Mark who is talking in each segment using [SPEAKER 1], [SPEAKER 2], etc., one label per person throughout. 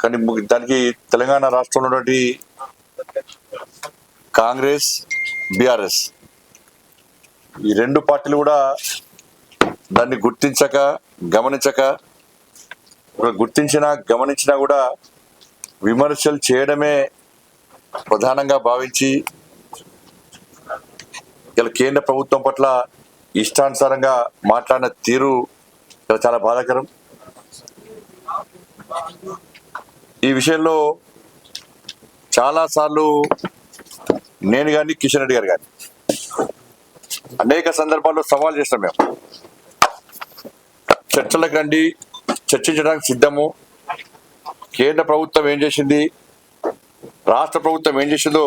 [SPEAKER 1] కానీ దానికి తెలంగాణ రాష్ట్రంలో ఉన్నటువంటి కాంగ్రెస్ బీఆర్ఎస్ ఈ రెండు పార్టీలు కూడా దాన్ని గుర్తించక గమనించక గుర్తించినా గమనించినా కూడా విమర్శలు చేయడమే ప్రధానంగా భావించి ఇలా కేంద్ర ప్రభుత్వం పట్ల ఇష్టానుసారంగా మాట్లాడిన తీరు ఇలా చాలా బాధాకరం. ఈ విషయంలో చాలా సార్లు నేను కానీ కిషన్ రెడ్డి గారు కానీ అనేక సందర్భాల్లో సవాల్ చేస్తాం మేము. చర్చలకు రండి చర్చించడానికి సిద్ధము. కేంద్ర ప్రభుత్వం ఏం చేసింది రాష్ట్ర ప్రభుత్వం ఏం చేసిందో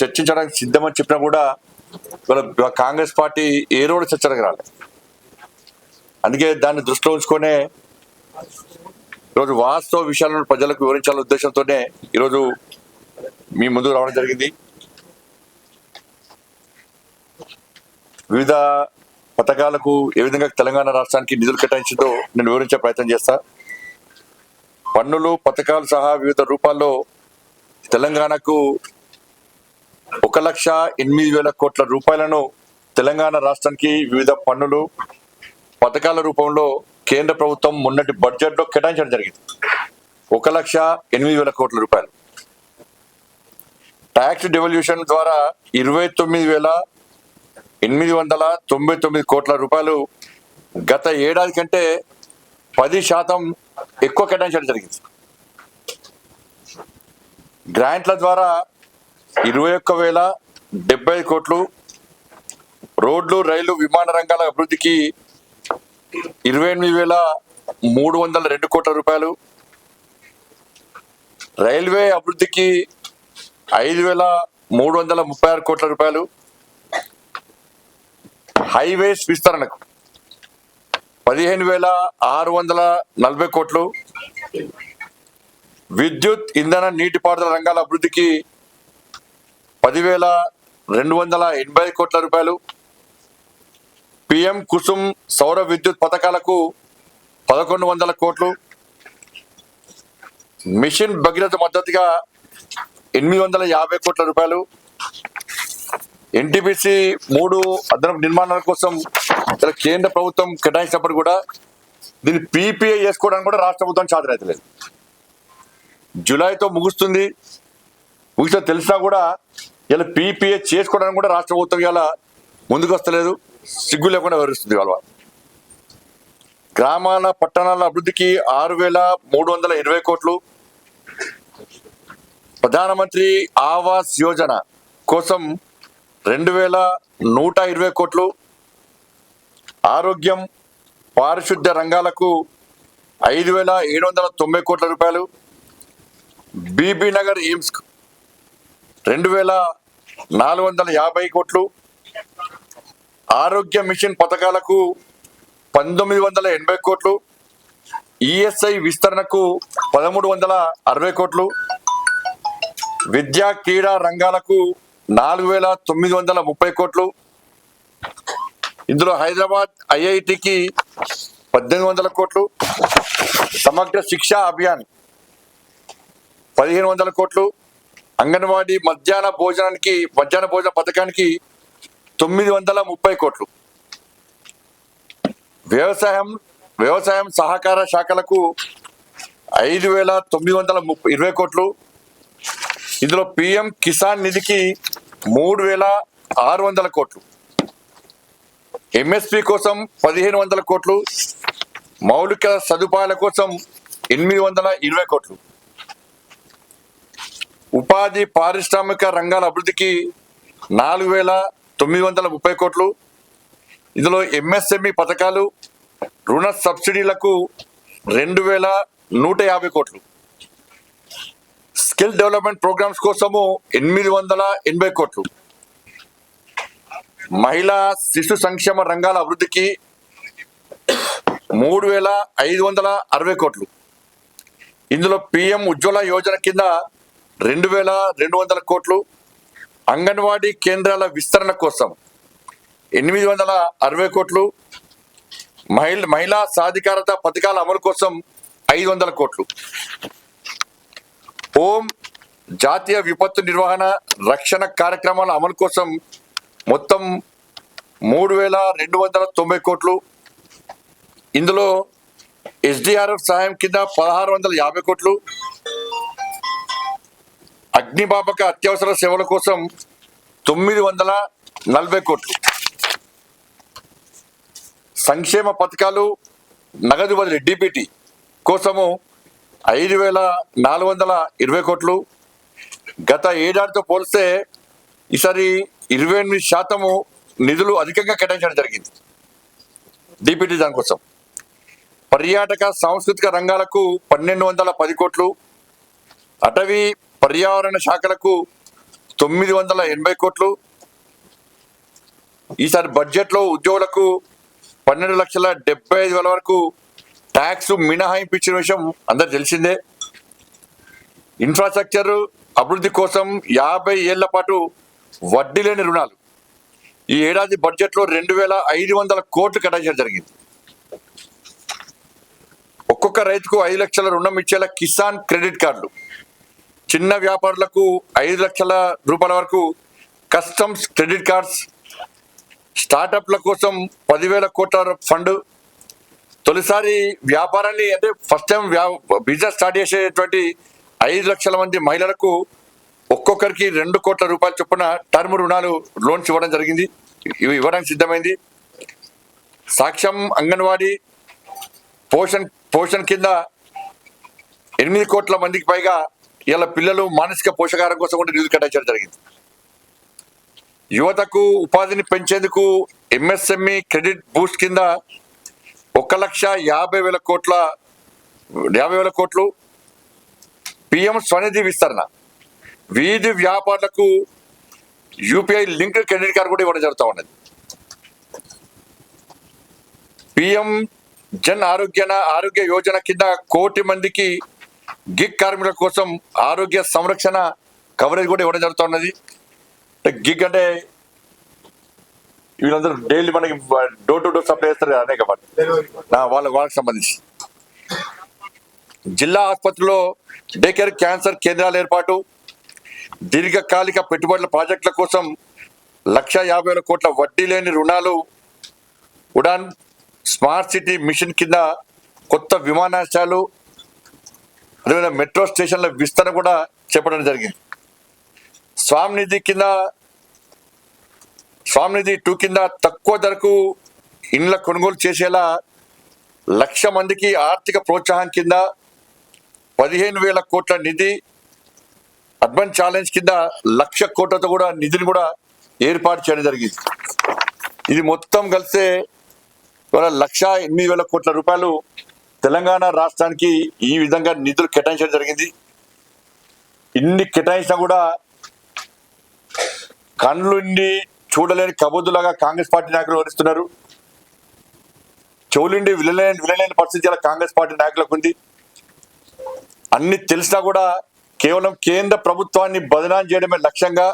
[SPEAKER 1] చర్చించడానికి సిద్ధమని చెప్పినా కూడా ఇవాళ కాంగ్రెస్ పార్టీ ఏ రోడ్డు చర్చలకు రాలేదు అందుకే దాన్ని దృష్టిలో ఉంచుకొనే ఈరోజు వాస్తవ విషయాలను ప్రజలకు వివరించాలనే ఉద్దేశంతోనే ఈరోజు మీ ముందుకు రావడం జరిగింది. వివిధ పథకాలకు ఏ విధంగా తెలంగాణ రాష్ట్రానికి నిధులు కేటాయించిందో నేను వివరించే ప్రయత్నం చేస్తా. పన్నులు పథకాలు సహా వివిధ రూపాల్లో తెలంగాణకు ఒక లక్ష ఎనిమిది వేల కోట్ల రూపాయలను తెలంగాణ రాష్ట్రానికి వివిధ పన్నులు పథకాల రూపంలో కేంద్ర ప్రభుత్వం మొన్నటి బడ్జెట్లో కేటాయించడం జరిగింది. ఒక లక్ష ఎనిమిది వేల కోట్ల రూపాయలు. ట్యాక్స్ డెవల్యూషన్ ద్వారా ఇరవై తొమ్మిది వేల ఎనిమిది వందల తొంభై తొమ్మిది కోట్ల రూపాయలు గత ఏడాది కంటే పది శాతం ఎక్కువ కేటాయించడం జరిగింది. గ్రాంట్ల ద్వారా ఇరవై ఒక్క వేల డెబ్బై కోట్లు రోడ్లు రైలు విమాన రంగాల అభివృద్ధికి ఇరవై ఎనిమిది వేల మూడు వందల రెండు కోట్ల రూపాయలు. రైల్వే అభివృద్ధికి ఐదు వేల మూడు వందల ముప్పై ఆరు కోట్ల రూపాయలు. హైవేస్ విస్తరణకు పదిహేను వేల ఆరు వందల నలభై కోట్లు. విద్యుత్ ఇంధన నీటిపారుదల రంగాల అభివృద్ధికి పదివేల రెండు వందల ఎనభై కోట్ల రూపాయలు. పిఎం కుసుమ్ సౌర విద్యుత్ పథకాలకు పదకొండు వందల కోట్లు. మిషన్ భగీరథ మద్దతుగా ఎనిమిది వందల యాభై కోట్ల రూపాయలు. ఎన్టీపీసీ మూడు అదనపు నిర్మాణాల కోసం ఇలా కేంద్ర ప్రభుత్వం కేటాయించినప్పుడు కూడా దీన్ని పీపీఐ చేసుకోవడానికి కూడా రాష్ట్ర ప్రభుత్వం చాదరైతలేదు జూలైతో ముగుస్తుంది. ముగిస్తే తెలిసినా కూడా ఇలా పీపీఏ చేసుకోవడానికి కూడా రాష్ట్ర ప్రభుత్వం ఇలా ముందుకు వస్తలేదు. సిగ్గు లేకుండా వివరిస్తుంది వాళ్ళ గ్రామాల పట్టణాల అభివృద్ధికి ఆరు వేల మూడు వందల ఇరవై కోట్లు. ప్రధానమంత్రి ఆవాస్ యోజన కోసం రెండు వేల నూట ఇరవై కోట్లు. ఆరోగ్యం పారిశుద్ధ్య రంగాలకు ఐదు వేల ఏడు వందల తొంభై కోట్ల రూపాయలు. బీబీ నగర్ ఎయిమ్స్ రెండు వేల నాలుగు వందల యాభై కోట్లు. ఆరోగ్య మిషన్ పథకాలకు పంతొమ్మిది వందల ఎనభై కోట్లు ఈఎస్ఐ విస్తరణకు పదమూడు వందల అరవై కోట్లు విద్యా క్రీడా రంగాలకు నాలుగు వేల తొమ్మిది వందల ముప్పై కోట్లు. ఇందులో హైదరాబాద్ ఐఐటికి పద్దెనిమిది వందల కోట్లు సమగ్ర శిక్షా అభియాన్ పదిహేను వందల కోట్లు అంగన్వాడీ మధ్యాహ్న భోజనానికి మధ్యాహ్న భోజన పథకానికి తొమ్మిది వందల ముప్పై కోట్లు. వ్యవసాయం వ్యవసాయం సహకార శాఖలకు ఐదు వేల తొమ్మిది వందల ముప్పై ఇరవై కోట్లు. ఇందులో పిఎం కిసాన్ నిధికి మూడు వేల ఆరు వందల కోట్లు. ఎంఎస్పి కోసం పదిహేను వందల కోట్లు. మౌలిక సదుపాయాల కోసం ఎనిమిది వందల ఇరవై కోట్లు. ఉపాధి పారిశ్రామిక రంగాల అభివృద్ధికి నాలుగు వేల తొమ్మిది వందల ముప్పై కోట్లు. ఇందులో ఎంఎస్ఎంఈ పథకాలు రుణ సబ్సిడీలకు రెండు వేల నూట యాభై కోట్లు. స్కిల్ డెవలప్మెంట్ ప్రోగ్రామ్స్ కోసము ఎనిమిది వందల ఎనభై కోట్లు. మహిళా శిశు సంక్షేమ రంగాల అభివృద్ధికి మూడు వేల ఐదు వందల అరవై కోట్లు. ఇందులో పిఎం ఉజ్వల యోజన కింద రెండు వేల రెండు వందల కోట్లు. అంగన్వాడీ కేంద్రాల విస్తరణ కోసం ఎనిమిది వందల అరవై కోట్లు మహిళ మహిళా సాధికారత పథకాల అమలు కోసం ఐదు వందల కోట్లు. హోం జాతీయ విపత్తు నిర్వహణ రక్షణ కార్యక్రమాల అమలు కోసం మొత్తం మూడు వేల రెండు వందల తొంభై కోట్లు. ఇందులో ఎస్డిఆర్ఎఫ్ సహాయం కింద పదహారు వందల యాభై కోట్లు. అగ్నిబాపక అత్యవసర సేవల కోసం తొమ్మిది వందల నలభై కోట్లు. సంక్షేమ పథకాలు నగదు బదిలీ డిపిటి కోసము ఐదు వేల నాలుగు వందల ఇరవై కోట్లు. గత ఏడాదితో పోలిస్తే ఈసారి ఇరవై ఎనిమిది శాతము నిధులు అధికంగా కేటాయించడం జరిగింది డిపిటి దానికోసం పర్యాటక సాంస్కృతిక రంగాలకు పన్నెండు వందల పది కోట్లు. అటవీ పర్యావరణ శాఖలకు తొమ్మిది వందల ఎనభై కోట్లు. ఈసారి బడ్జెట్లో ఉద్యోగులకు పన్నెండు లక్షల డెబ్బై ఐదు వేల వరకు ట్యాక్స్ మినహాయింపు ఇచ్చిన విషయం అందరు తెలిసిందే. ఇన్ఫ్రాస్ట్రక్చర్ అభివృద్ధి కోసం యాభై ఏళ్ళ పాటు వడ్డీ లేని రుణాలు. ఈ ఏడాది బడ్జెట్లో రెండు వేల ఐదు వందల కోట్లు కేటాయించడం జరిగింది. ఒక్కొక్క రైతుకు ఐదు లక్షల రుణం ఇచ్చేలా కిసాన్ క్రెడిట్ కార్డులు. చిన్న వ్యాపారులకు ఐదు లక్షల రూపాయల వరకు కస్టమ్స్ క్రెడిట్ కార్డ్స్ స్టార్టప్ల కోసం పదివేల కోట్ల ఫండ్. తొలిసారి వ్యాపారాన్ని అంటే ఫస్ట్ టైం వ్యా బిజినెస్ స్టార్ట్ చేసేటువంటి ఐదు లక్షల మంది మహిళలకు ఒక్కొక్కరికి రెండు కోట్ల రూపాయల చొప్పున టర్మ్ రుణాలు లోన్స్ ఇవ్వడం జరిగింది. ఇవి ఇవ్వడానికి సిద్ధమైంది. సాక్ష్యం అంగన్వాడీ పోషణ్ పోషణ్ కింద ఎనిమిది కోట్ల మందికి పైగా ఇలా పిల్లలు మానసిక పోషకాహారం కోసం కూడా నిధులు కేటాయించడం జరిగింది. యువతకు ఉపాధిని పెంచేందుకు ఎంఎస్ఎంఈ క్రెడిట్ బూస్ట్ కింద ఒక లక్ష యాభై వేల కోట్ల యాభై వేల కోట్లు పిఎం స్వనిధి విస్తరణ. వీధి వ్యాపారులకు యూపీఐ లింక్ క్రెడిట్ కార్డు కూడా ఇవ్వడం జరుగుతూ ఉన్నది. పిఎం జన్ ఆరోగ్యన ఆరోగ్య యోజన కింద కోటి మందికి గిగ్ కార్మికుల కోసం ఆరోగ్య సంరక్షణ కవరేజ్ కూడా ఇవ్వడం జరుగుతున్నది. అంటే గిగ్ అంటే వీళ్ళందరూ డైలీ మనకి డోర్ టు డోర్ సప్లై చేస్తారు కదా అనేక వాళ్ళ వాళ్ళకి సంబంధించి. జిల్లా ఆసుపత్రిలో డే కేర్ క్యాన్సర్ కేంద్రాల ఏర్పాటు దీర్ఘకాలిక పెట్టుబడుల ప్రాజెక్టుల కోసం లక్ష యాభై వేల కోట్ల వడ్డీ లేని రుణాలు ఉడాన్ స్మార్ట్ సిటీ మిషన్ కింద కొత్త విమానాశ్రయాలు అదేవిధంగా మెట్రో స్టేషన్ల విస్తరణ కూడా చెప్పడం జరిగింది. స్వామినిధి కింద స్వామినిధి టూ కింద తక్కువ ధరకు ఇండ్ల కొనుగోలు చేసేలా లక్ష మందికి ఆర్థిక ప్రోత్సాహం కింద పదిహేను వేల కోట్ల నిధి అర్బన్ ఛాలెంజ్ కింద లక్ష కోట్లతో కూడా నిధిని కూడా ఏర్పాటు చేయడం జరిగింది. ఇది మొత్తం కలిసే ఇవాళ లక్ష ఎనిమిది వేల కోట్ల రూపాయలు తెలంగాణ రాష్ట్రానికి ఈ విధంగా నిధులు కేటాయించడం జరిగింది. ఇన్ని కేటాయించినా కూడా కళ్ళుండి చూడలేని కబుద్దులాగా కాంగ్రెస్ పార్టీ నాయకులు వివరిస్తున్నారు చెవులుండి వినలేని వినలేని పరిస్థితి ఇలా కాంగ్రెస్ పార్టీ నాయకులకు ఉంది. అన్ని తెలిసినా కూడా కేవలం కేంద్ర ప్రభుత్వాన్ని బదనాం చేయడమే లక్ష్యంగా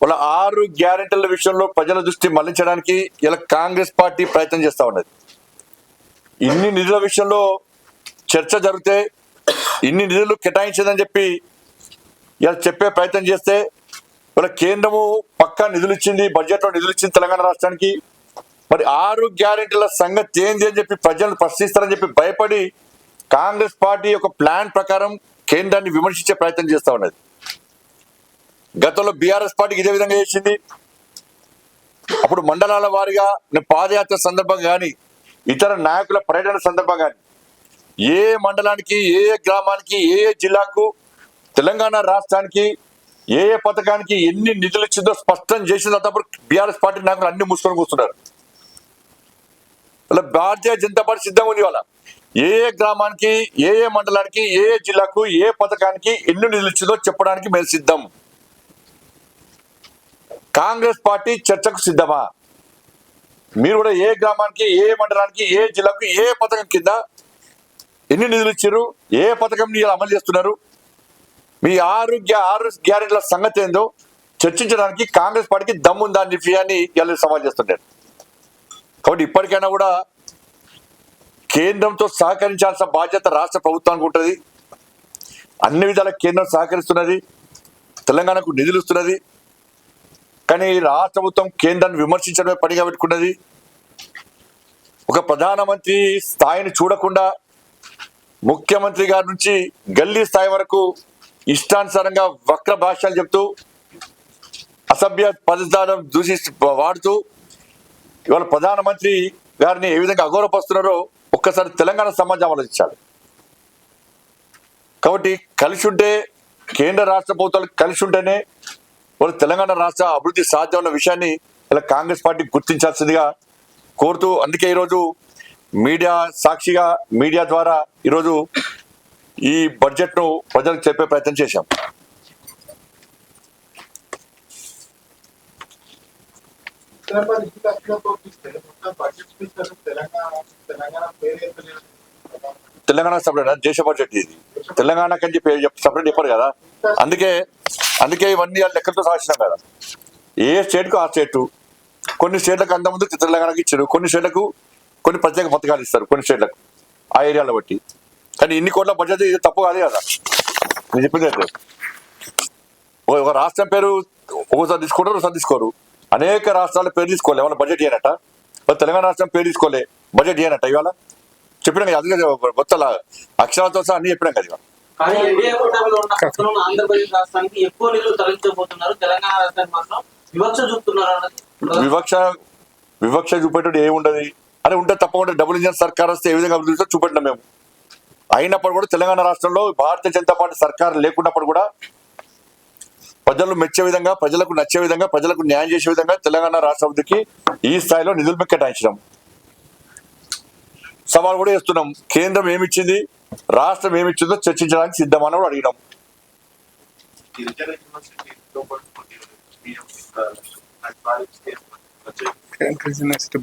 [SPEAKER 1] వాళ్ళ ఆరు గ్యారెంటీల విషయంలో ప్రజల దృష్టి మళ్ళించడానికి ఇలా కాంగ్రెస్ పార్టీ ప్రయత్నం చేస్తా ఉన్నది. ఇన్ని నిధుల విషయంలో చర్చ జరిగితే ఇన్ని నిధులు కేటాయించదని చెప్పి ఇలా చెప్పే ప్రయత్నం చేస్తే వాళ్ళ కేంద్రము పక్కా నిధులు ఇచ్చింది బడ్జెట్లో నిధులు ఇచ్చింది తెలంగాణ రాష్ట్రానికి. మరి ఆరు గ్యారెంటీల సంగతి ఏంది అని చెప్పి ప్రజలను ప్రశ్నిస్తారని చెప్పి భయపడి కాంగ్రెస్ పార్టీ యొక్క ప్లాన్ ప్రకారం కేంద్రాన్ని విమర్శించే ప్రయత్నం చేస్తా ఉన్నది. గతంలో బీఆర్ఎస్ పార్టీకి ఇదే విధంగా చేసింది. అప్పుడు మండలాల వారిగా పాదయాత్ర సందర్భంగా కానీ ఇతర నాయకుల పర్యటన సందర్భంగా ఏ మండలానికి ఏ గ్రామానికి ఏ ఏ జిల్లాకు తెలంగాణ రాష్ట్రానికి ఏ ఏ పథకానికి ఎన్ని నిధులు ఇచ్చిందో స్పష్టం చేసిన తప్పుడు బీఆర్ఎస్ పార్టీ నాయకులు అన్ని మూసుకొని కూర్చున్నారు. అలా భారతీయ జనతా పార్టీ సిద్ధంగా ఉంది వాళ్ళ ఏ ఏ గ్రామానికి ఏ ఏ మండలానికి ఏ ఏ జిల్లాకు ఏ పథకానికి ఎన్ని నిధులు ఇచ్చిందో చెప్పడానికి మేము సిద్ధం. కాంగ్రెస్ పార్టీ చర్చకు సిద్ధమా? మీరు కూడా ఏ గ్రామానికి ఏ మండలానికి ఏ జిల్లాకు ఏ పథకం కింద ఎన్ని నిధులు ఇచ్చారు ఏ పథకం అమలు చేస్తున్నారు మీ ఆరోగ్య ఆరు గ్యారెంటీల సంగతి ఏందో చర్చించడానికి కాంగ్రెస్ పార్టీకి దమ్ముందా అని అని ఇవాళ సవాల్ చేస్తుంటారు. కాబట్టి ఇప్పటికైనా కూడా కేంద్రంతో సహకరించాల్సిన బాధ్యత రాష్ట్ర ప్రభుత్వానికి ఉంటుంది. అన్ని విధాల కేంద్రం సహకరిస్తున్నది. తెలంగాణకు నిధులు ఇస్తున్నది. కానీ రాష్ట్ర ప్రభుత్వం కేంద్రాన్ని విమర్శించడమే పనిగా పెట్టుకున్నది. ఒక ప్రధానమంత్రి స్థాయిని చూడకుండా ముఖ్యమంత్రి గారి నుంచి గల్లీ స్థాయి వరకు ఇష్టానుసారంగా వక్ర భాషలు చెప్తూ అసభ్య పదజాలం దూషి వాడుతూ ఇవాళ ప్రధానమంత్రి గారిని ఏ విధంగా అగౌరవపరుస్తున్నారో ఒక్కసారి తెలంగాణ సమాజం ఆలోచించాలి. కాబట్టి కలిసి ఉంటే కేంద్ర రాష్ట్ర ప్రభుత్వాలు కలిసి ఉంటేనే వాళ్ళు తెలంగాణ రాష్ట్ర అభివృద్ధి సాధ్యం విషయాన్ని ఇలా కాంగ్రెస్ పార్టీ గుర్తించాల్సిందిగా కోరుతూ అందుకే ఈరోజు మీడియా సాక్షిగా మీడియా ద్వారా ఈరోజు ఈ బడ్జెట్ను ప్రజలకు చెప్పే ప్రయత్నం చేశాం.
[SPEAKER 2] తెలంగాణ తెలంగాణ
[SPEAKER 1] సపరేట్? దేశ బడ్జెట్ ఇది. తెలంగాణకి అని చెప్పి సపరేట్ చెప్పారు కదా. అందుకే అందుకే ఇవన్నీ ఆ లెక్కలతో సాధించినాం కదా. ఏ స్టేట్కు ఆ స్టేట్ కొన్ని స్టేట్లకు అంత ముందు తెలంగాణకి ఇచ్చారు. కొన్ని స్టేట్లకు కొన్ని ప్రత్యేక పథకాలు ఇస్తారు. కొన్ని స్టేట్లకు ఆ ఏరియాలో బట్టి. కానీ ఇన్ని కోట్ల బడ్జెట్ ఇది తప్పు కాదు కదా. నేను చెప్పింది అయితే ఓ- ఒక రాష్ట్రం పేరు ఒకసారి తీసుకుంటారు ఒకసారి తీసుకోరు. అనేక రాష్ట్రాల పేరు తీసుకోలే. వాళ్ళ బడ్జెట్ చేయనట తెలంగాణ రాష్ట్రం పేరు తీసుకోలే. బడ్జెట్ చేయనట ఇవాళ. చెప్పినాం కదా అందుకే మొత్తం అక్షరాలతో సహా అన్ని చెప్పినాం కదా ఇవాళ.
[SPEAKER 3] కానీ ఎన్డీఏ కూటమిలో ఉన్న పక్షులను ఆంధ్రప్రదేశ్ రాష్ట్రానికి ఎక్కువ నిధులు తరలించబోతున్నారు. తెలంగాణ రాష్ట్రానికి మాత్రం వివక్ష చూపుతున్నారు అన్నది
[SPEAKER 1] వివక్ష వివక్ష చూపేటప్పుడు ఏముండదు అని ఉంటే తప్పకుండా డబుల్ ఇంజన్ సర్కార్ వస్తే ఏ విధంగా అభివృద్ధి చూపెట్టినాం మేము. అయినప్పుడు కూడా తెలంగాణ రాష్ట్రంలో భారతీయ జనతా పార్టీ సర్కార్ లేకున్నప్పుడు కూడా ప్రజలు మెచ్చే విధంగా ప్రజలకు నచ్చే విధంగా ప్రజలకు న్యాయం చేసే విధంగా తెలంగాణ రాష్ట్ర అభివృద్ధికి ఈ స్థాయిలో నిధులు కేటాయించడం సవాల్ కూడా చేస్తున్నాం కేంద్రం ఏమిచ్చింది? రాష్ట్రం ఏమిచ్చిందో చర్చించడానికి సిద్ధమని కూడా అడిగినాం.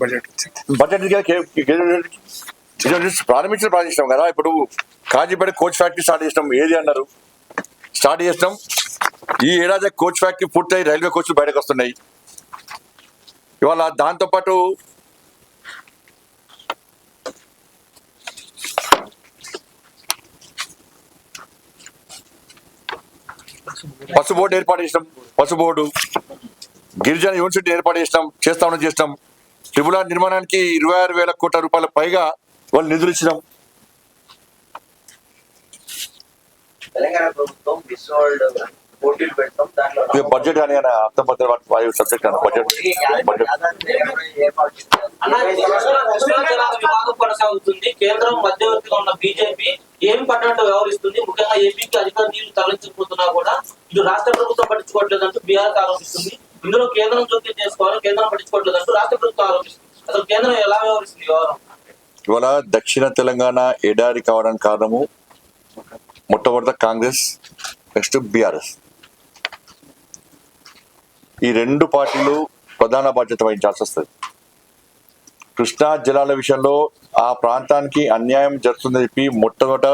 [SPEAKER 2] బడ్జెట్.
[SPEAKER 1] ప్రారంభించిన ప్రారంభించాం కదా ఇప్పుడు కాజీపేట కోచ్ ఫ్యాక్టరీ స్టార్ట్ చేసినాం. ఏది అన్నారు? స్టార్ట్ చేసినాం. ఈ ఏడాది కోచ్ ఫ్యాక్టరీ పూర్తయి రైల్వే కోచ్లు బయటకు వస్తున్నాయి. ఇవాళ దాంతో పాటు పసు బోర్డు ఏర్పాటు చేసినాం. పసు బోర్డు గిరిజన యూనివర్సిటీ ఏర్పాటు చేసినాం. చేస్తామని చేసినాం. త్రిపుల నిర్మాణానికి ఇరవై ఆరు వేల కోట్ల రూపాయల పైగా వాళ్ళు నిధులు ఇచ్చినాం.
[SPEAKER 4] తెలంగాణ ప్రభుత్వం మిస్ వరల్డ్ పోటీలు పెడతాం దాంట్లో
[SPEAKER 1] ఇక బడ్జెట్ కానీ అర్థం వాయు సబ్జెక్ట్ అన్న బడ్జెట్. బడ్జెట్.
[SPEAKER 3] కొనసాగుతుంది. కేంద్రం మధ్యవర్తిగా ఉన్న బీజేపీ ఏం పడినట్టు వ్యవహరిస్తుంది? ముఖ్యంగా ఏపీకి అధిక నీళ్ళు తరలించకపోతున్నా కూడా ఇటు రాష్ట్ర ప్రభుత్వం పట్టించుకోవట్లేదంటూ బీఆర్ ఆరోపిస్తుంది. ఇందులో కేంద్రం జోక్యం చేసుకోవాలి కేంద్రం పట్టించుకోవట్లేదంటూ రాష్ట్ర ప్రభుత్వం ఆరోపిస్తుంది. అసలు కేంద్రం ఎలా వ్యవహరిస్తుంది వ్యవహారం?
[SPEAKER 1] ఇవాళ దక్షిణ తెలంగాణ ఎడారి కావడానికి కారణము మొట్టమొదట కాంగ్రెస్ నెక్స్ట్ బీఆర్ఎస్. ఈ రెండు పార్టీలు ప్రధాన బాధ్యత వహించాల్సి వస్తుంది. కృష్ణా జలాల విషయంలో ఆ ప్రాంతానికి అన్యాయం జరుగుతుందని చెప్పి మొట్టమొదట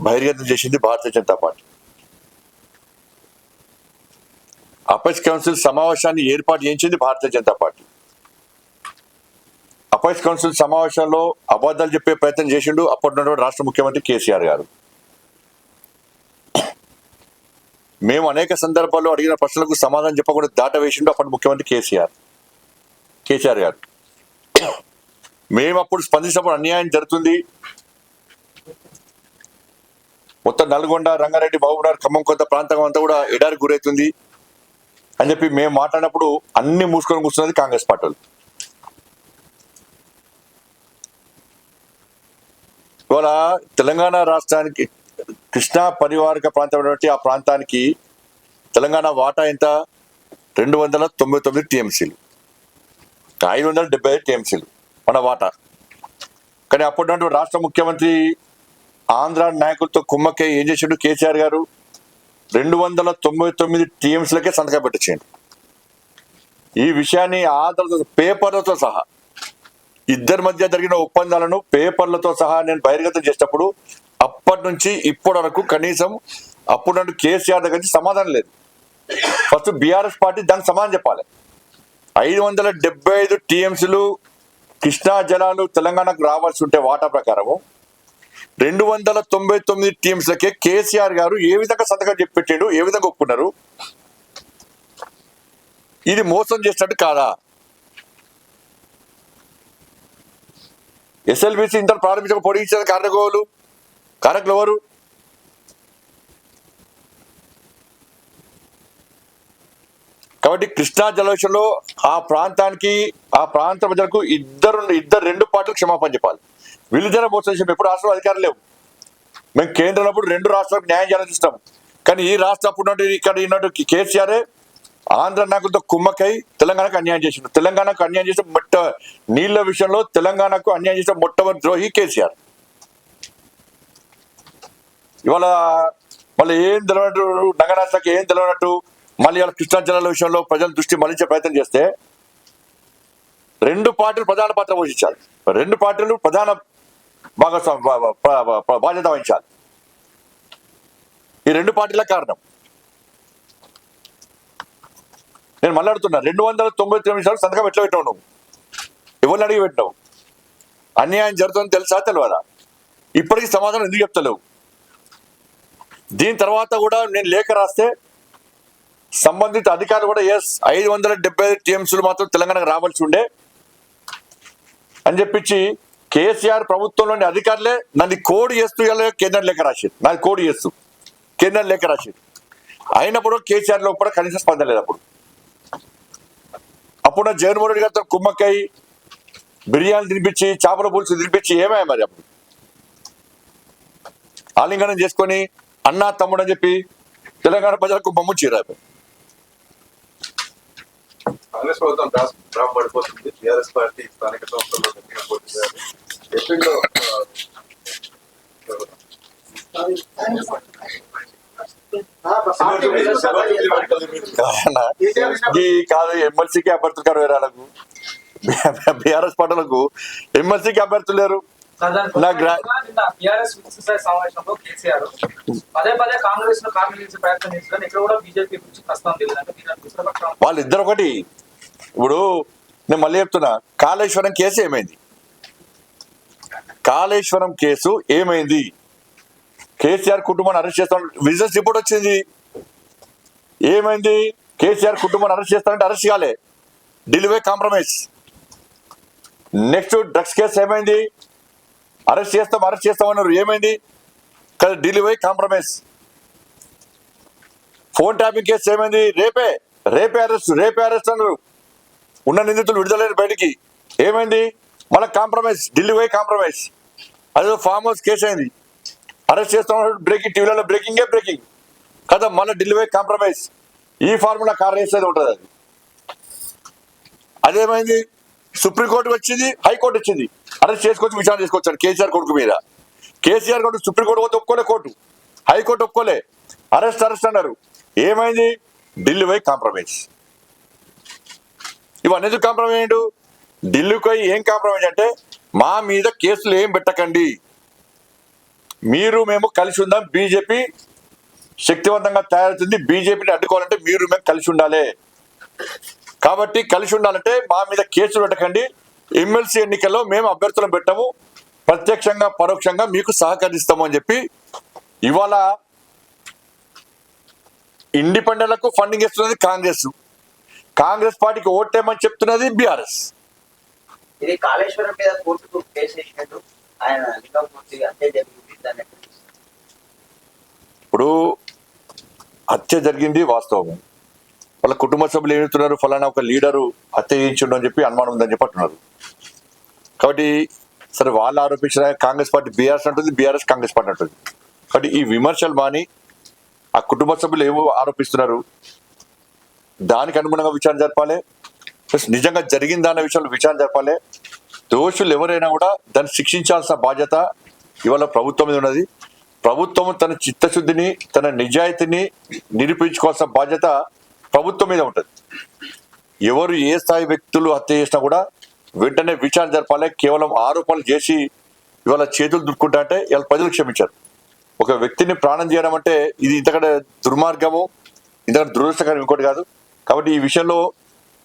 [SPEAKER 1] బహిర్గతం చేసింది Bharatiya Janata party. Apex council సమావేశాన్ని ఏర్పాటు చేయించింది Bharatiya Janata party. Apex council సమావేశంలో అబద్ధాలు చెప్పే ప్రయత్నం చేసిండు అప్పటి నుండి రాష్ట్ర ముఖ్యమంత్రి కేసీఆర్ గారు. మేము అనేక సందర్భాల్లో అడిగిన ప్రశ్నలకు సమాధానం చెప్పకుండా దాట వేసిండు అప్పటి ముఖ్యమంత్రి కేసీఆర్ కేసీఆర్ గారు. మేము అప్పుడు స్పందించినప్పుడు అన్యాయం జరుగుతుంది. మొత్తం నల్గొండ రంగారెడ్డి బాబునార్ ఖమ్మం కొంత ప్రాంతం అంతా కూడా ఎడారి గురవుతుంది. అని చెప్పి మేము మాట్లాడినప్పుడు అన్ని మూసుకొని కూర్చున్నది కాంగ్రెస్ పార్టీ ఇవాళ తెలంగాణ రాష్ట్రానికి కృష్ణా పరివారక ప్రాంతం ఆ ప్రాంతానికి తెలంగాణ వాటా ఎంత? రెండు వందల తొంభై తొమ్మిది టీఎంసీలు. ఐదు వందల డెబ్బై ఐదు టీఎంసీలు. మన వాటా కానీ అప్పటి రాష్ట్ర ముఖ్యమంత్రి ఆంధ్ర నాయకులతో కుమ్మకే ఏం చేసాడు కేసీఆర్ గారు? రెండు వందల తొంభై తొమ్మిది టీఎంసీలకే సంతకం పెట్టచ్చేయండి ఈ విషయాన్ని ఆధార పేపర్లతో సహా ఇద్దరి మధ్య జరిగిన ఒప్పందాలను పేపర్లతో సహా నేను బహిర్గతం చేసినప్పుడు అప్పటి నుంచి ఇప్పటి వరకు కనీసం అప్పుడు నన్ను కేసీఆర్ దగ్గర నుంచి సమాధానం లేదు. ఫస్ట్ బీఆర్ఎస్ పార్టీ దానికి సమాధానం చెప్పాలి. ఐదు వందల డెబ్బై ఐదు టీఎంసీలు కృష్ణా జలాలు తెలంగాణకు రావాల్సి ఉంటే వాటా ప్రకారము రెండు వందల తొంభై తొమ్మిది టీమ్స్లకే కేసీఆర్ గారు ఏ విధంగా సంతకం చెప్పి పెట్టాడు ఏ విధంగా ఒప్పుకున్నారు? ఇది మోసం చేసినట్టు కాదా? ఎస్ఎల్బిసి ఇంటర్ ప్రారంభించక పొడిగించిన కారణగోలు కారకులు ఎవరు? కాబట్టి కృష్ణా జలవిషయంలో ఆ ప్రాంతానికి ఆ ప్రాంత ప్రజలకు ఇద్దరు ఇద్దరు రెండు పార్టీలు క్షమాపణ చెప్పాలి. వీళ్ళిద్దరే మోసం ఎప్పుడు రాష్ట్రంలో అధికారం లేవు. మేము కేంద్రంలో అప్పుడు రెండు రాష్ట్రాలకు న్యాయం చేయాలని చూస్తాం కానీ ఈ రాష్ట్రం అప్పుడు ఇక్కడ ఉన్నట్టు కేసీఆర్ ఆంధ్ర నాయకులతో కుమ్మకై తెలంగాణకు అన్యాయం చేసిండు. తెలంగాణకు అన్యాయం చేసిన మొట్ట నీళ్ళ విషయంలో తెలంగాణకు అన్యాయం చేసిన మొట్టమొదటి ద్రోహి కేసీఆర్. ఇవాళ మళ్ళీ ఏం తెలియనట్టు నగరాష్ట్రకి ఏం తెలియనట్టు మళ్ళీ ఇలా కృష్ణా జిల్లాల విషయంలో ప్రజల దృష్టి మళ్ళించే ప్రయత్నం చేస్తే రెండు పార్టీలు ప్రధాన పాత్ర పోషించాలి. రెండు పార్టీలు ప్రధాన భాగస్వామి బాధ్యత వహించాలి. ఈ రెండు పార్టీల కారణం. నేను మళ్ళాడుతున్నా రెండు వందల తొంభై తొమ్మిది నిమిషాలు సంతకం ఎట్లా పెట్టావు నువ్వు? ఎవరిని అడిగి పెట్టినావు? అన్యాయం జరుగుతుందని తెలుసా తెలియదా ఇప్పటికీ సమాధానం ఎందుకు చెప్తలేవు? దీని తర్వాత కూడా నేను లేఖ రాస్తే సంబంధిత అధికారులు కూడా ఎస్ ఐదు వందల డెబ్బై టీఎంసీలు మాత్రం తెలంగాణకు రావాల్సి ఉండే అని చెప్పించి కేసీఆర్ ప్రభుత్వంలోని అధికారులే నన్ను కోడ్ చేస్తూ కేంద్రం లేఖ రాశారు నాది కోడ్ చేస్తూ కేంద్రం లేఖ రాశారు అయినప్పుడు కేసీఆర్లో కూడా కనీసం స్పందన లేదు అప్పుడు. అప్పుడు నా జగన్మోహన్ రెడ్డి గారితో కుమ్మక్కై బిర్యానీ తినిపించి చేపల పులుసు తినిపించి ఏమే మరి అప్పుడు? ఆలింగనం చేసుకొని అన్నా తమ్ముడు అని చెప్పి తెలంగాణ ప్రజలకు బొమ్మ చీరారు.
[SPEAKER 2] కాంగ్రెస్ ప్రభుత్వం డ్రాస్ డ్రాప్ పడిపోతుంది టీఆర్ఎస్ పార్టీ స్థానిక సంస్థల్లో గట్టిగా పోటీ చేయాలి ఏపీలో
[SPEAKER 1] ఈ కాదు ఎమ్మెల్సీకి అభ్యర్థులు కారు వేరాలకు బీఆర్ఎస్ పార్టీలకు ఎమ్మెల్సీకి అభ్యర్థులు లేరు నా గ్రా-
[SPEAKER 5] టిఆర్ఎస్ ఎక్సర్సైజ్ సమావేశంలో కేసీఆర్ పదే పదే కాంగ్రెస్ను కాంగ్రెస్ ప్రయత్నం చేసిన ఇక్కడ కూడా బీజేపీ గురించి ప్రస్తావన తెలియదు అంటే దీని మిత్రపక్షం
[SPEAKER 1] వాళ్ళిద్దరు ఒకటి. ఇప్పుడు నేను మళ్ళీ చెప్తున్నా కాళేశ్వరం కేసు ఏమైంది? కాళేశ్వరం కేసు ఏమైంది? కేసీఆర్ కుటుంబాన్ని అరెస్ట్ చేస్తాను. విజిలెన్స్ రిపోర్ట్ వచ్చింది. ఏమైంది? కేసీఆర్ కుటుంబాన్ని అరెస్ట్ చేస్తానంటే అరెస్ట్ కాలే. Delhi compromise next drugs case ఏమైంది? అరెస్ట్ చేస్తాం అరెస్ట్ చేస్తామన్నారు ఏమైంది? కదా ఢిల్లీ పోయి కాంప్రమైజ్. ఫోన్ ట్యాపింగ్ కేసు ఏమైంది? రేపే రేపే అరెస్ట్ రేపే అరెస్ట్ అన్నారు. ఉన్న నిందితులు విడుదలైన బయటికి. ఏమైంది? మళ్ళీ కాంప్రమైజ్ ఢిల్లీ పోయి కాంప్రమైజ్. అదే ఫామ్ హౌస్ కేసు అయింది. అరెస్ట్ చేస్తామన్నారు బ్రేకింగ్ టీవీలలో బ్రేకింగే బ్రేకింగ్. కదా మళ్ళీ ఢిల్లీ పోయి కాంప్రమైజ్. ఈ ఫార్ములా కార్ వేసేది ఉంటుంది అది? అదేమైంది? సుప్రీంకోర్టు వచ్చింది హైకోర్టు వచ్చింది అరెస్ట్ చేసుకొచ్చి విచారణ చేసుకొచ్చాడు కేసీఆర్ కొడుకు మీద. కేసీఆర్ కొడుకు సుప్రీంకోర్టు పోతే ఒప్పుకోలే కోర్టు. హైకోర్టు ఒప్పుకోలే. అరెస్ట్ అరెస్ట్ అన్నారు. ఏమైంది? ఢిల్లీ పోయి కాంప్రమైజ్. ఇవన్నీ ఎందుకు కాంప్రమైజ్ ఢిల్లీకి పోయి ఏం కాంప్రమైజ్ అంటే మా మీద కేసులు ఏం పెట్టకండి. మీరు మేము కలిసి ఉందాం బీజేపీ శక్తివంతంగా తయారవుతుంది బీజేపీని అడ్డుకోవాలంటే మీరు మేము కలిసి ఉండాలి. కాబట్టి కలిసి ఉండాలంటే మా మీద కేసులు పెట్టకండి. ఎమ్మెల్సీ ఎన్నికల్లో మేము అభ్యర్థులను పెట్టాము. ప్రత్యక్షంగా పరోక్షంగా మీకు సహకరిస్తాము అని చెప్పి ఇవాళ ఇండిపెండెంట్లకు ఫండింగ్ ఇస్తున్నది కాంగ్రెస్. కాంగ్రెస్ పార్టీకి ఓటేమని చెప్తున్నది బీఆర్ఎస్.
[SPEAKER 4] ఇది కాళేశ్వరం మీద ఆయన జరిగింది?
[SPEAKER 1] ఇప్పుడు హత్య జరిగింది వాస్తవం వాళ్ళ కుటుంబ సభ్యులు ఏమిస్తున్నారు ఫలానా ఒక లీడరు హత్య చేయించుండు అని చెప్పి అనుమానం ఉందని చెప్పి అంటున్నారు. కాబట్టి సరే వాళ్ళు ఆరోపించిన కాంగ్రెస్ పార్టీ బీఆర్ఎస్ అంటుంది బీఆర్ఎస్ కాంగ్రెస్ పార్టీ అంటుంది. కాబట్టి ఈ విమర్శలు మాని ఆ కుటుంబ సభ్యులు ఏమో ఆరోపిస్తున్నారు? దానికి అనుగుణంగా విచారణ జరపాలి. ప్లస్ నిజంగా జరిగిందా అన్న విషయంలో విచారణ జరపాలి. దోషులు ఎవరైనా కూడా దాన్ని శిక్షించాల్సిన బాధ్యత ఇవాళ ప్రభుత్వం మీద ఉన్నది. ప్రభుత్వం తన చిత్తశుద్ధిని తన నిజాయితీని నిరూపించుకోవాల్సిన బాధ్యత ప్రభుత్వం మీద ఉంటుంది. ఎవరు ఏ స్థాయి వ్యక్తులు హత్య చేసినా కూడా వెంటనే విచారణ జరపాలి. కేవలం ఆరోపణలు చేసి ఇవాళ చేతులు దుక్కుంటా అంటే ఇవాళ ప్రజలు క్షమించారు. ఒక వ్యక్తిని ప్రాణం చేయడం అంటే ఇది ఇంతకంటే దుర్మార్గము ఇంతకంటే దురదృష్టకరం ఇంకోటి కాదు. కాబట్టి ఈ విషయంలో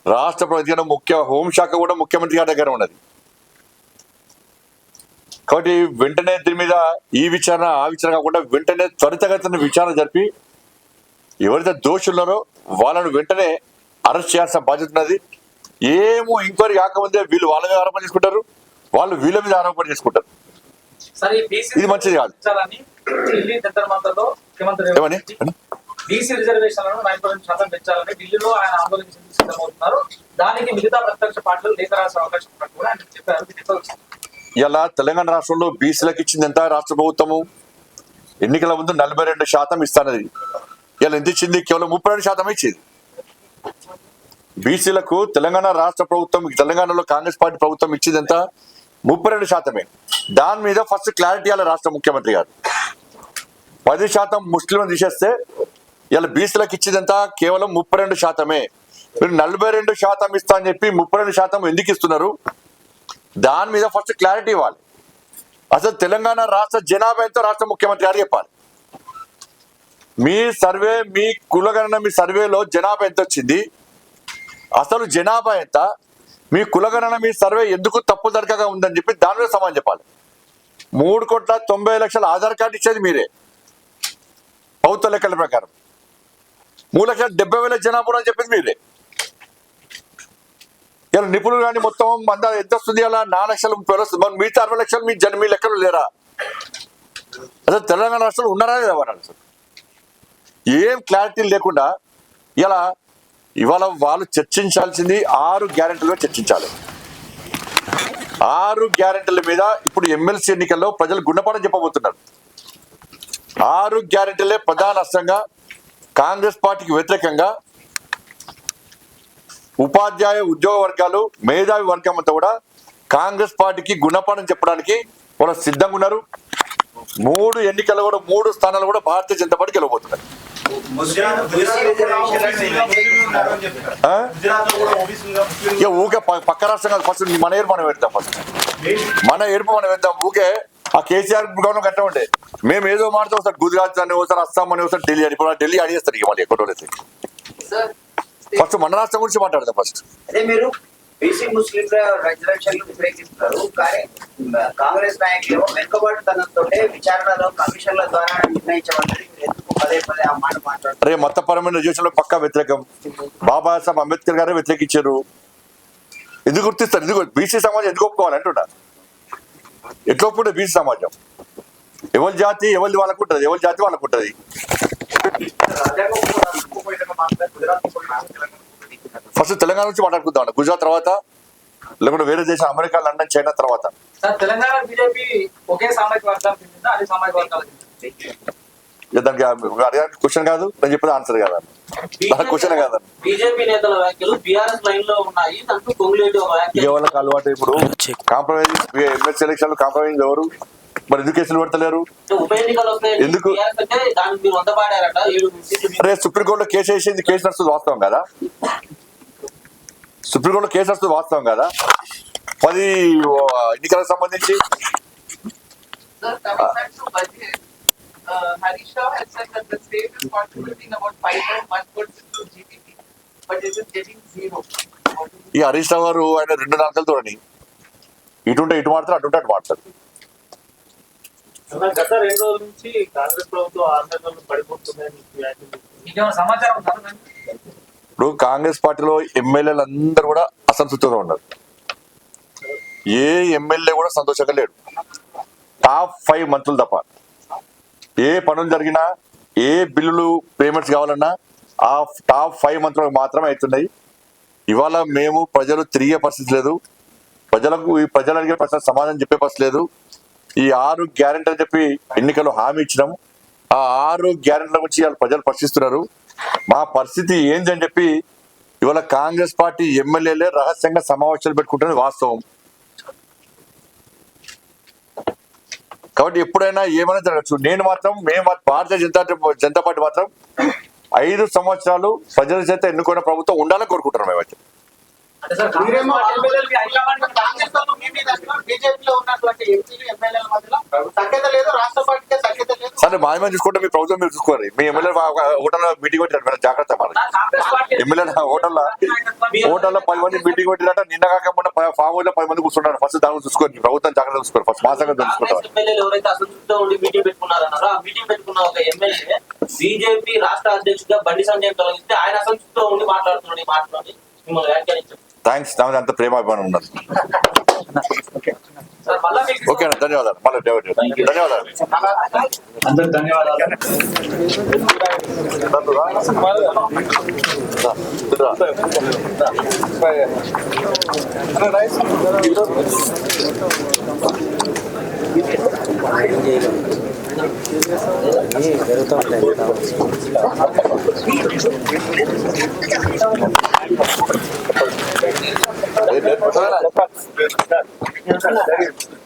[SPEAKER 1] రాష్ట్ర ప్రభుత్వం ముఖ్య హోంశాఖ కూడా ముఖ్యమంత్రి గారి దగ్గర ఉన్నది. కాబట్టి వెంటనే దీని మీద ఈ విచారణ ఆ విచారణ కాకుండా వెంటనే త్వరితగతిన విచారణ జరిపి ఎవరైతే దోషులున్నారో వాళ్ళను వెంటనే అరెస్ట్ చేయాల్సిన బాధ్యత ఉన్నది. ఏమో ఎంక్వైరీ కాకముందే వీళ్ళు వాళ్ళ మీద ఆరోపణ చేసుకుంటారు వాళ్ళు వీళ్ళ మీద ఆరోపణ చేసుకుంటారు. ఇది మంచిది కాదు.
[SPEAKER 5] పెంచాలని ఢిల్లీ జంతర్ మంతర్లో ముఖ్యమంత్రి
[SPEAKER 1] ఏమని?
[SPEAKER 5] బీసీ రిజర్వేషన్లను నలభై రెండు శాతం పెంచాలని ఢిల్లీలో ఆయన ఆందోళన చెంది సిద్ధమవుతున్నారు. దానికి మిగతా ప్రతిపక్ష పార్టీలు లేఖ రాసే అవకాశం ఉన్నట్టు కూడా ఆయన చెప్పారు. దీనిపై ఒకసారి
[SPEAKER 1] ఇలా తెలంగాణ రాష్ట్రంలో బీసీలకు ఇచ్చింది ఎంత? రాష్ట్ర ప్రభుత్వము ఎన్నికల ముందు నలభై రెండు శాతం ఇస్తానది. ఇలా ఎంత ఇచ్చింది కేవలం ముప్పై రెండు శాతం ఇచ్చింది. బీసీలకు తెలంగాణ రాష్ట్ర ప్రభుత్వం తెలంగాణలో కాంగ్రెస్ పార్టీ ప్రభుత్వం ఇచ్చింది ఎంత? ముప్పై రెండు శాతమే. దాని మీద ఫస్ట్ క్లారిటీ ఇవ్వాలి రాష్ట్ర ముఖ్యమంత్రి గారు. పది శాతం ముస్లింలు తీసేస్తే ఇలా బీసీలకు ఇచ్చింది ఎంత? కేవలం ముప్పై రెండు శాతమే. మీరు నలభై రెండు శాతం ఇస్తా అని చెప్పి ముప్పై రెండు శాతం ఎందుకు ఇస్తున్నారు? దాని మీద ఫస్ట్ క్లారిటీ ఇవ్వాలి. అసలు తెలంగాణ రాష్ట్ర జనాభా ఎంతో రాష్ట్ర ముఖ్యమంత్రి గారు చెప్పాలి. మీ సర్వే మీ కులగణన మీ సర్వేలో జనాభా ఎంత వచ్చింది అసలు జనాభా ఎంత? మీ కులగణన మీ సర్వే ఎందుకు తప్పు దరకగా ఉందని చెప్పి దానిలో సమాధానం చెప్పాలి. మూడు కోట్ల తొంభై లక్షల ఆధార్ కార్డు ఇచ్చేది మీరే. ప్రభుత్వ లెక్కల ప్రకారం. మూడు లక్షల డెబ్బై వేల జనాభా అని చెప్పింది మీరే. ఇలా నిపుణులు కానీ మొత్తం మంద ఎంత వస్తుంది? అలా నాలుగు లక్షలు ముప్పై వస్తుంది మరి మిగతా అరవై లక్షలు మీ జన మీ లెక్కలు లేరా? అసలు తెలంగాణ రాష్ట్రంలో ఉన్నారా లేదా అసలు? ఏం క్లారిటీ లేకుండా ఇలా ఇవాళ వాళ్ళు చర్చించాల్సింది ఆరు గ్యారెంటీలుగా చర్చించాలి. ఆరు గ్యారెంటీల మీద ఇప్పుడు ఎమ్మెల్సీ ఎన్నికల్లో ప్రజలు గుణపాఠం చెప్పబోతున్నారు. ఆరు గ్యారెంటీలే ప్రధాన అస్త్రంగా కాంగ్రెస్ పార్టీకి వ్యతిరేకంగా ఉపాధ్యాయ ఉద్యోగ వర్గాలు మేధావి వర్గం అంతా కూడా కాంగ్రెస్ పార్టీకి గుణపాఠం చెప్పడానికి వాళ్ళు సిద్ధంగా ఉన్నారు. మూడు ఎన్నికలు కూడా మూడు స్థానాలు కూడా భారతీయ జనతా పార్టీ గెలవబోతున్నారు ఇక ఊకే పక్క రాష్ట్రం కాదు. ఫస్ట్ మన ఏరు మనం పెడతాం ఫస్ట్. మన ఏడుపు మనం వేద్దాం ఊకే ఆ కేసీఆర్ గవర్నమెంట్ కట్ట ఉండే? మేము ఏదో మాట్లాడుతూ వస్తాం. గుజరాత్ అని ఒకసారి అస్సాం అని ఒకసారి ఢిల్లీ అని. ఇప్పుడు ఢిల్లీ అడిగేస్తారు ఇక మళ్ళీ ఎక్కడో ఫస్ట్ మన రాష్ట్రం గురించి మాట్లాడదాం ఫస్ట్.
[SPEAKER 4] అదే మీరు బీసీ ముస్లిం రిజర్వేషన్లు వ్యతిరేకిస్తున్నారు కానీ కాంగ్రెస్ నాయకులు వెనుకబాటుతనంతో విచారణలో కమిషన్ల ద్వారా నిర్ణయించబడ్డది. మీరు ఎందుకు పదే పదే ఆ మాట మాట్లాడుతున్నారు?
[SPEAKER 1] అరే మతపరమైన రిజర్వేషన్లో పక్కా వ్యతిరేకం. బాబాసాహెబ్ అంబేద్కర్ గారే వ్యతిరేకించారు. ఎందుకు గుర్తిస్తారు? ఎందుకు? బీసీ సమాజం ఎందుకు ఒప్పుకోవాలి అంటున్నా? ఎట్లా ఒప్పుకుంటే బీసీ సమాజం? ఎవరి జాతి ఎవరి వాళ్ళకు ఉంటుంది ఎవరి జాతి వాళ్ళకు ఉంటుంది ఫస్ట్ తెలంగాణ నుంచి మాట్లాడుకుందాం గుజరాత్ తర్వాత లేకుంటే వేరే దేశం అమెరికా లండన్ చైనా తర్వాత.
[SPEAKER 5] తెలంగాణ బీజేపీ ఒకే సామాజిక సామాజిక
[SPEAKER 1] దానికి క్వశ్చన్ కాదు నేను చెప్పేది ఆన్సర్ కాదు? క్వశ్చన్ కాదు?
[SPEAKER 3] బీజేపీ నేతల వ్యాఖ్యలు బీఆర్ఎస్ లైన్లో ఉన్నాయి
[SPEAKER 1] వాళ్ళకి అలవాటు ఇప్పుడు కాంప్రమైజ్ ఎమ్మెల్సీ ఎలక్షన్ కాంప్రమైజ్ ఎవరు? మరి ఎందుకు కేసులు పెడతలేరు? ఎందుకు? అరే సుప్రీంకోర్టులో కేసు వేసింది కేసు నడుస్తుంది వాస్తవం కదా? సుప్రీంకోర్టులో కేసు నడుస్తుంది వాస్తవం కదా? పది ఎన్నికలకు సంబంధించి?
[SPEAKER 6] Uh, Harish Rao has said that the state is contributing about five point one percent to GDP, but it is getting zero. What is
[SPEAKER 1] ఈ హరీష్ రావు గారు ఆయన రెండు నాలుకలు చూడండి ఇటుంటే ఇటు మాడతారు అటుంటే అటు మాడతారు
[SPEAKER 2] అన్న, గత రెండు రోజుల నుంచి కాంగ్రెస్ ప్రభుత్వం ఆందోళనలు పడిపోతుందని
[SPEAKER 5] సమాచారం?
[SPEAKER 1] ఇప్పుడు కాంగ్రెస్ పార్టీలో ఎమ్మెల్యేలు అందరూ కూడా అసంతృప్తిగా ఉన్నారు. ఏ ఎమ్మెల్యే కూడా సంతోషంగా లేడు. టాప్ ఫైవ్ మంత్రులు తప్ప. ఏ పనులు జరిగినా ఏ బిల్లులు పేమెంట్స్ కావాలన్నా ఆ టాప్ ఫైవ్ మంత్రులకు మాత్రమే అవుతున్నాయి. ఇవాళ మేము ప్రజలు తిరిగే పరిస్థితి లేదు. ప్రజలకు ఈ ప్రజలు అడిగే ప్రశ్న సమాధానం చెప్పే పరిస్థితి లేదు. ఈ ఆరు గ్యారెంటీ అని చెప్పి ఎన్నికల్లో హామీ ఇచ్చినాం. ఆ ఆరు గ్యారెంటీల గురించి వాళ్ళు ప్రజలు ప్రశ్నిస్తున్నారు. మా పరిస్థితి ఏంది అని చెప్పి ఇవాళ కాంగ్రెస్ పార్టీ ఎమ్మెల్యేలే రహస్యంగా సమావేశాలు పెట్టుకుంటున్నది వాస్తవం. కాబట్టి ఎప్పుడైనా ఏమైనా జరగచ్చు. నేను మాత్రం మేము భారతీయ జనతా జనతా పార్టీ మాత్రం ఐదు సంవత్సరాలు ప్రజల చేత ఎన్నుకున్న ప్రభుత్వం ఉండాలని కోరుకుంటున్నాం మేమైతే.
[SPEAKER 5] సార్
[SPEAKER 2] మీ మీద బీజేపీలో ఉన్నటువంటి ఎంపీలు ఎమ్మెల్యేల మధ్యలో సఖ్యత లేదు రాష్ట్ర పార్టీకే సఖ్యత లేదు?
[SPEAKER 1] సరే వాళ్ళు మాయమని చూసుకుంటే మీ ప్రభుత్వం మీరు చూసుకోవాలి. మీ ఎమ్మెల్యే హోటల్ మీటింగ్ పెట్టారు మీరు జాగ్రత్త మరి
[SPEAKER 3] పార్టీ
[SPEAKER 1] ఎమ్మెల్యే హోటల్లో హోటల్లో పది మంది మీటింగ్ పెట్టినట్ట నిన్న కాక మొన్న ఫామ్లో పది మంది కూర్చున్నారు. ఫస్ట్ దాని చూసుకోండి. ప్రభుత్వం జాగ్రత్త చూసుకోరు ఫస్ట్ మా సంగతి చూసుకుంటారు
[SPEAKER 3] బీజేపీ రాష్ట్ర అధ్యక్షుడిగా బండి సంజయ్ తొలగిస్తే ఆయన అసంతృప్తితో ఉండి మాట్లాడుతున్నాడు ఈ మాటలోని. మిమ్మల్ని వ్యాఖ్యానించారు
[SPEAKER 1] థ్యాంక్స్ నా అంత ప్రేమ అభిమానం ఉన్నది. ఓకే ధన్యవాదాలు. మళ్ళీ ధన్యవాదాలు.
[SPEAKER 7] అందరికి ధన్యవాదాలు.
[SPEAKER 2] జరుగుతూ ఉంటాయి. Dead, dead, dead.